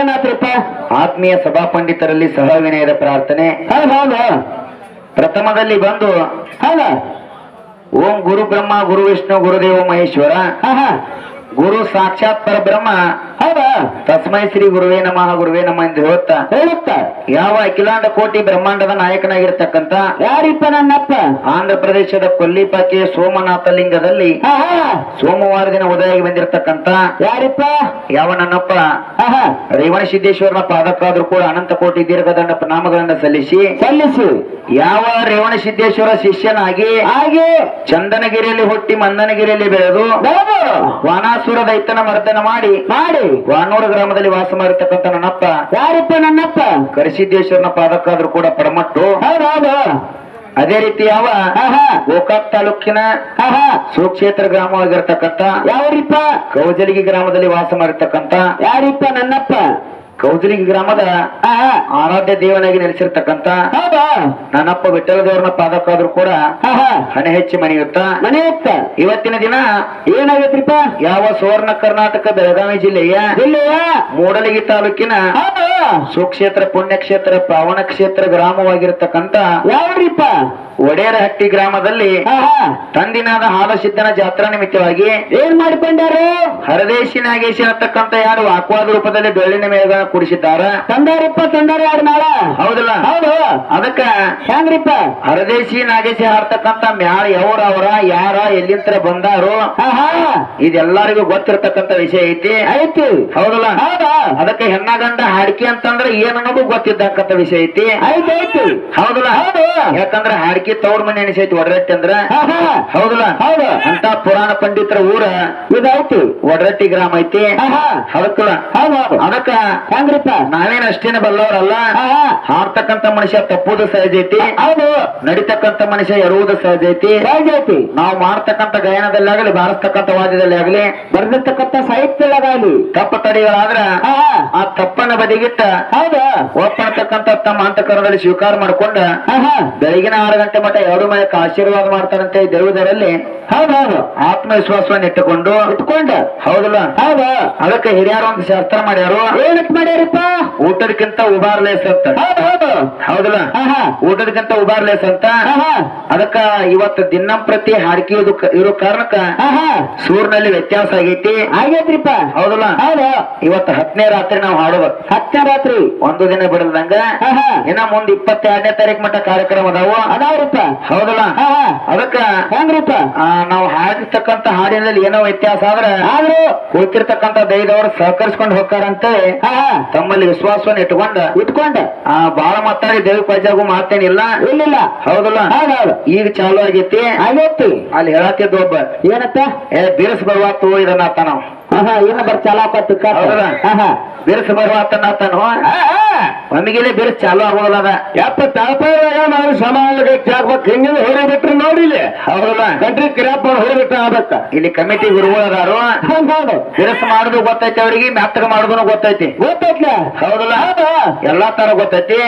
ಏನಾತ್ರಿಪ್ಪ ಆತ್ಮೀಯ ಸಭಾ ಪಂಡಿತರಲ್ಲಿ ಸಹ ವಿನಯದ ಪ್ರಾರ್ಥನೆ ಪ್ರಥಮದಲ್ಲಿ ಬಂದು ಹೌದ. ಓಂ ಗುರು ಬ್ರಹ್ಮ ಗುರು ವಿಷ್ಣು ಗುರುದೇವ ಮಹೇಶ್ವರ. ಗುರು ಸಾಕ್ಷಾತ್ ಪರಬ್ರಹ್ಮ. ಹೌದಾ. ತಸ್ಮೈ ಶ್ರೀ ಗುರುವೇ ನಮಃ ಗುರುವೇ ನಮಃ ಎಂದು ಹೇಳುತ್ತಾ. ಹೇಳುತ್ತ. ಯಾವ ಅಖಿಲಾಂಡ ಕೋಟಿ ಬ್ರಹ್ಮಾಂಡದ ನಾಯಕನಾಗಿರ್ತಕ್ಕಂತ ಯಾರಿಪ್ಪ ನನ್ನಪ್ಪ? ಆಂಧ್ರ ಪ್ರದೇಶದ ಕೊಲ್ಲಿಪಾಕೆ ಸೋಮನಾಥ ಲಿಂಗದಲ್ಲಿ ಸೋಮವಾರ ದಿನ ಉದಯಾಗಿ ಬಂದಿರತಕ್ಕಂತ ಯಾರಿಪ್ಪ? ಯಾವ ನನ್ನಪ್ಪ? ರೇವಣ ಸಿದ್ದೇಶ್ವರನ ಪಾದಕ್ಕಾದ್ರೂ ಕೂಡ ಅನಂತ ಕೋಟಿ ದೀರ್ಘದಂಡ ನಾಮಗಳನ್ನ ಸಲ್ಲಿಸಿ ಸಲ್ಲಿಸು. ಯಾವ ರೇವಣ ಸಿದ್ದೇಶ್ವರ ಶಿಷ್ಯನಾಗಿ ಹಾಗೆ ಚಂದನಗಿರಿಯಲ್ಲಿ ಹುಟ್ಟಿ ಮಂದನಗಿರಿಯಲ್ಲಿ ಬೆಳೆದು ವಾನಾಸುರ ದೈತನ ಮರ್ದನ ಮಾಡಿ ಮಾಡಿ ವಾನೂರು ಗ್ರಾಮದಲ್ಲಿ ವಾಸ ಮಾಡಿರ್ತಕ್ಕಂಥ ನನ್ನಪ್ಪ. ಯಾರಿಪ್ಪ ನನ್ನಪ್ಪ? ಕರಿಸಿದ್ದೇಶ್ವರನ ಪಾದಕ್ಕಾದ್ರೂ ಕೂಡ ಪಡಮಟ್ಟು. ಅದೇ ರೀತಿ ಯಾವ? ಗೋಕಾಕ್ ತಾಲೂಕಿನ ಸುಕ್ಷೇತ್ರ ಗ್ರಾಮವಾಗಿರ್ತಕ್ಕಂಥ ಯಾವ್ರಿಪ್ಪ? ಕೌಜಲಿಗಿ ಗ್ರಾಮದಲ್ಲಿ ವಾಸ ಮಾಡಿರ್ತಕ್ಕಂಥ ಯಾರಿಪ್ಪ ನನ್ನಪ್ಪ? ಕೌಜಲಿಗಿ ಗ್ರಾಮದ ಆರಾಧ್ಯ ದೇವನಾಗಿ ನೆಲೆಸಿರ್ತಕ್ಕಂತ ನನ್ನಪ್ಪ ವಿಠಲ ದೇವರನ ಪಾದಕ್ಕಾದ್ರೂ ಕೂಡ ಹಣೆ ಹೆಚ್ಚಿ ಮನೆಯುತ್ತ ಮನೆ ಇತ್ತ ಇವತ್ತಿನ ದಿನ ಏನಾಗೈತ್ರಿಪ್ಪ? ಯಾವ ಸುವರ್ಣ ಕರ್ನಾಟಕ ಬೆಳಗಾವಿ ಜಿಲ್ಲೆಯ ಜಿಲ್ಲೆಯ? ಮೂಡಲಗಿ ತಾಲೂಕಿನ ಸುಕ್ಷೇತ್ರ ಪುಣ್ಯಕ್ಷೇತ್ರ ಪಾವನ ಕ್ಷೇತ್ರ ಗ್ರಾಮವಾಗಿರ್ತಕ್ಕಂತ ಯಾವ್ರಿಪ್ಪ ಒಡೇರಹಟ್ಟಿ ಗ್ರಾಮದಲ್ಲಿ ತಂದಿನಾದ ಹಾಲಸಿದ್ದನ ಜಾತ್ರಾ ನಿಮಿತ್ತವಾಗಿ ಏನ್ ಮಾಡಿಕೊಂಡಾರು? ಹರದೇಶಿ ನಾಗೇಶಿ ಅಂತಕ್ಕಂತ ಯಾರು ವಾಕ್ವಾದ ರೂಪದಲ್ಲಿ ಬೆಳ್ಳಿನ ಮೇಳಗಳನ್ನ ಕುಡಿಸಿದ್ದಾರೆ? ತಂದಾರಪ್ಪ ತಂದಾರ ಯಾರು ನಾಳ? ಹೌದಲ್ಲ. ಹೌದು. ಅದಕ್ಕ ಹೆಂಗ್ರಿಪ್ಪ? ಹರದೇಶಿ ನಾಗೇಶಿ ಹಾರ್ತಕ್ಕಂತ ಮ್ಯಾಳ ಯಾವ್ರ ಅವರ ಯಾರ ಎಲ್ಲಿಂತ್ರ ಬಂದಾರು ಇದೆಲ್ಲರಿಗೂ ಗೊತ್ತಿರ್ತಕ್ಕಂಥ ವಿಷಯ ಐತಿ. ಐತಿ. ಹೌದಲ್ಲ. ಹೌದಾ? ಅದಕ್ಕೆ ಹೆಣ್ಣಗಂಡ ಹಾಡಿಕೆ ಅಂತಂದ್ರೆ ಏನನ್ನೋದು ಗೊತ್ತಿದ್ದಕ್ಕಂತ ವಿಷಯ ಐತಿ. ಐತಿ ಐತಿ. ಹೌದಲ್ಲ. ಹೌದು. ಯಾಕಂದ್ರೆ ಹಾಡಿಕೆ ತವ್ರ ಮನೆ ಅನಿಸೈತಿ ಒಡರಟ್ಟಿ ಅಂದ್ರ. ಹೌದಲ್ಲ. ಹೌದು. ಅಂತ ಪುರಾಣ ಪಂಡಿತರ ಊರ ಇದೈತಿ ಒಡರಟ್ಟಿ ಗ್ರಾಮ ಐತಿ. ಹೌದಲ್ಲ ಹೌದು ಹೌದು. ಅದಕ್ಕ ಹೆಂಗ್ರಿಪ್ಪ ನಾವೇನ್ ಅಷ್ಟೇನ ಬಲ್ಲವರಲ್ಲ? ಹಾ ಹಾ. ಹಾಡ್ತಕ್ಕಂಥ ಮನುಷ್ಯ ತಪ್ಪುದು ಸಹಜ ಐತಿ. ಹೌದು. ನಡಿತಕ್ಕಂತ ಮನುಷ್ಯ ಎರುವುದು ಸಹಜ ಐತಿ. ಸಹಜ ಐತಿ. ನಾವು ಮಾಡ್ತಕ್ಕಂತ ಗಾಯನದಲ್ಲಿ ಆಗಲಿ ಬಾರಿಸ್ತಕ್ಕಂತ ವಾದ್ಯದಲ್ಲಿ ಆಗಲಿ ಬರ್ದಿರ್ತಕ್ಕಂಥ ಸಾಹಿತ್ಯದಾಗಲಿ ತಪ್ಪು ತಡೆಗಳಾದ್ರ ಆ ತಪ್ಪನ್ನ ಬದಿಗಿಟ್ಟ ಹೌದು. ಒಪ್ಪಾಡ್ತಕ್ಕಂತ ತಮ್ಮ ಅಂತಕರಣದಲ್ಲಿ ಸ್ವೀಕಾರ ಮಾಡ್ಕೊಂಡ ಬೆಳಗಿನ ಆರು ಗಂಟೆ ಮಟ್ಟ ಎರಡು ಮನೆಗೆ ಆಶೀರ್ವಾದ ಮಾಡ್ತಾರಂತೆ ದೇವುದರಲ್ಲಿ. ಹೌದು ಆತ್ಮವಿಶ್ವಾಸವನ್ನ ಇಟ್ಟುಕೊಂಡು ಇಟ್ಕೊಂಡ. ಹೌದಲ್ಲ? ಹೌದ. ಅದಕ್ಕೆ ಹಿರಿಯರು ಒಂದು ಶಾಸ್ತ್ರ ಮಾಡ್ಯಾರು. ಏನಕ್ ಮಾಡ್ಯಾರಪ್ಪ? ಊಟದಕ್ಕಿಂತ ಉಬಾರ್ಲೇಸ್ ಅಂತ. ಹೌದು ಹೌದು. ಹೌದಲ್ಲ? ಊಟದಕ್ಕಿಂತ ಉಬಾರ್ಲೇಸ್ ಅಂತ. ಹಾ ಹಾ. ಅದಕ್ಕ ಇವತ್ತು ದಿನಂಪ್ರತಿ ಹಾಡಿಕೆ ಇರು- ಕಾರಣಕ್ಕ ಸೂರ್ನಲ್ಲಿ ವ್ಯತ್ಯಾಸ ಆಗೈತಿ. ಆಗೈತ್ರಿಪ್ಪ. ಹೌದಲ್ಲ? ಹೌದ. ಇವತ್ತು ಹತ್ತನೇ ರಾತ್ರಿ ನಾವು ಹಾಡೋದು ಹತ್ತನೇ ರಾತ್ರಿ. ಒಂದು ದಿನ ಬಿಡದಂಗ. ಇನ್ನ ಮುಂದ್ ಇಪ್ಪತ್ತೆರಡನೇ ತಾರೀಕು ಮಟ್ಟ ಕಾರ್ಯಕ್ರಮ ಅದಾವ. ಅದಾವ್ರಿಪ್ಪ. ಹೌದಲ್ಲ? ಅದಕ್ಕ ಹೆಂಗ್ರಿಪ್ಪ? ಆ, ನಾವು ಹಾಡಿರ್ತಕ್ಕಂಥ ಹಾಡಿನಲ್ಲಿ ಏನೋ ವ್ಯತ್ಯಾಸ ಆದ್ರೆ ಆದ್ರೂ ಕೂತಿರ್ತಕ್ಕಂತ ದೈದವರು ಸಹಕರಿಸ್ಕೊಂಡು ಹೋಗ್ತಾರಂತೆ. ತಮ್ಮಲ್ಲಿ ವಿಶ್ವಾಸವನ್ನು ಇಟ್ಕೊಂಡ. ಇಟ್ಕೊಂಡ. ಆ ಬಾಳ ಮಾತಾಡಿ ದೇವಿ ಪಜಾಗು ಮಾತೇನಿಲ್ಲ. ಇಲ್ಲಿಲ್ಲ. ಹೌದಲ್ಲ? ಹೌದೌದು. ಈಗ ಚಾಲು ಆಗೈತಿ. ಆಗೈತಿ. ಅಲ್ಲಿ ಹೇಳತ್ತಿದ್ದ ಒಬ್ಬ. ಏನತ್ತ? ಏ ಬಿರ್ಸ್ ಬರ್ವಾತು ಇದನ್ನ ಆತ ನಾವು. ಏನ ಬರ್ ಚಾಲಾಕತ್ತು ಬರ್ವಾತನ್ನತ್ತನು ಬಿರ್ಸ್ ಬರ್ವಾತನ ಆತನು. ಒಮ್ಮಿಗೆಲೆ ಬಿರ್ಸ್ ಚಾಲು ಆಗೋದಲ್ಲ ಯಪ್ಪ ತಾಪಾದಾಗ ನಾವು ಸಮಾಜಕ್ಕೆ ಜಾಗ್ಬೇಕು. ಹಿಂಗಿಂದ ಹೊರಬಿಟ್ರೆ ನೋಡಿಲ್ಲ ಹೌದಲ್ಲ ಕಂಟ್ರಿ ಕಿರಾಪ್ ಹೊರಬಿಟ್ರೆ ಆಗ್ಬೇಕ. ಇಲ್ಲಿ ಕಮಿಟಿ ಗುರುಗಳದಾರು. ಕೆಲಸ ಮಾಡುದು ಗೊತ್ತೈತಿ ಅವ್ರಿಗೆ ಮೆತ್ತಗ ಮಾಡುದು ಗೊತ್ತೈತಿ. ಗೊತ್ತೈತ್ಲ? ಹೌದಲ್ಲ? ಹೌದು? ಎಲ್ಲಾ ತರ ಗೊತ್ತೈತಿ.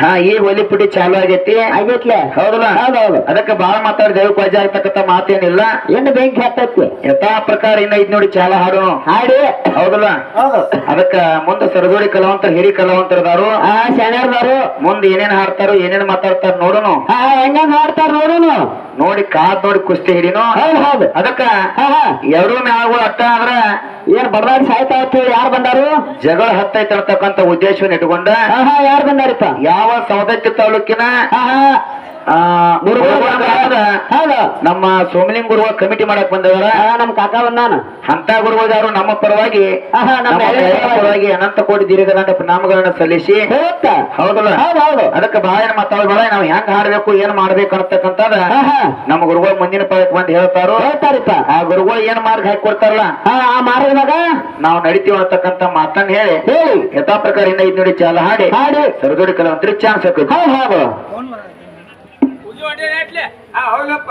ಹಾ ಈ ಒಲಿ ಪುಡಿ ಚಾಲು ಆಗೈತಿ. ಆಗೈತ್ಲ? ಹೌದಲ್ಲ? ಹೌದೌದು ಅದಕ್ಕೆ ಬಾಳ ಮಾತಾಡಿ ದೇವ್ ಪೂಜೆ ಆಗ್ತಕ್ಕಂತ ಮಾತೇನಿಲ್ಲ. ಏನು ಬೆಂಕಿ ಹತ್ತೈತಿ ಯಥಾ ಪ್ರಕಾರ ಇನ್ನ ಇದ್ ನೋಡಿ ಚಾಲ ಹಾಡು ಹಾಡಿ. ಹೌದಲ್ಲ? ಹೌದು. ಅದಕ್ಕ ಮುಂದೆ ಸರದೋಡಿ ಕಲಾವಂತರ ಹಿರಿ ಕಲಾವಂತರದಾರು. ಶಾಣ್ಯಾರ್ದಾರು ಮುಂದೆ ಏನೇನ್ ಹಾಡ್ತಾರೋ ಏನೇನ್ ಮಾತಾಡ್ತಾರ ನೋಡೋಣ ಹಾ ಹೆಂಗ ಹಾಡ್ತಾರ ನೋಡುನು. ನೋಡಿ ಕಾದ್ ನೋಡಿ ಕುಸ್ತಿ ಹಿಡಿನೋ? ಹೌದು ಹೌದು. ಅದಕ್ಕ ಎರಡೂ ಮ್ಯಾಗಳು ಅಟ್ಟ ಅಂದ್ರ ಏನ್ ಬಡದಾಡಿ ಸಾಯ್ತಾ ಹೇಳಿ ಯಾರು ಬಂದಾರು? ಜಗಳ ಹತ್ತೈತೆ ಅಂತಕ್ಕಂತ ಉದ್ದೇಶವನ್ನು ಇಟ್ಕೊಂಡ ಯಾರು ಬಂದಾರಿಪ್ಪ? ಯಾವ ಸೌದತ್ತಿ ತಾಲೂಕಿನ ನಮ್ಮ ಸೋಮಲಿಂಗ ಗುರುವ ಕಮಿಟಿ ಮಾಡಕ್ ಬಂದವರ? ನಮ್ ಕಾಕ ಬಂದಾನ. ಅಂತ ಗುರುವಾರು ನಮ್ಮ ಪರವಾಗಿ ಪರವಾಗಿ. ಅನಂತ ಕೋಟಿ ದೀರ್ಘದಂಡ ನಾಮಗಳನ್ನ ಸಲ್ಲಿಸಿ ಹೌದಲ್ಲ? ಹೌದು ಹೌದು. ಅದಕ್ಕೆ ಬಹಳ ಮಾತಾಡ್ಬೇಡ ನಾವು ಹೆಂಗ್ ಹಾಡ್ಬೇಕು ಏನ್ ಮಾಡ್ಬೇಕು ಹಾ ನಮ್ಮ ಗುರುಗಳು ಮುಂದಿನ ಪದಕ್ಕೆ ಬಂದು ಹೇಳ್ತಾರೋ. ಹೇಳ್ತಾರಿಪ್ಪ. ಆ ಗುರುಗಳು ಏನ್ ಮಾರ್ಗ ಹಾಕಿ ಕೊಡ್ತಾರಲ್ಲ? ಆ ಮಾರ್ಗದಾಗ? ನಾವು ನಡಿತೀವಿ ಮಾತನ್ನ ಹೇಳಿ ಹೇಳಿ. ಯಥಾ ಪ್ರಕಾರ ಇನ್ನ ಐದ್ ನೋಡಿ ಚಾಲ ಹಾಡಿ ಹಾಡಿ. ಸರದೋಡಿ ಕಲಾವಂತರಿ ಚಾನ್ಸ್ ಹಾಕೋದು. ಹೌದು ಹೌದು ಹೌದಪ್ಪ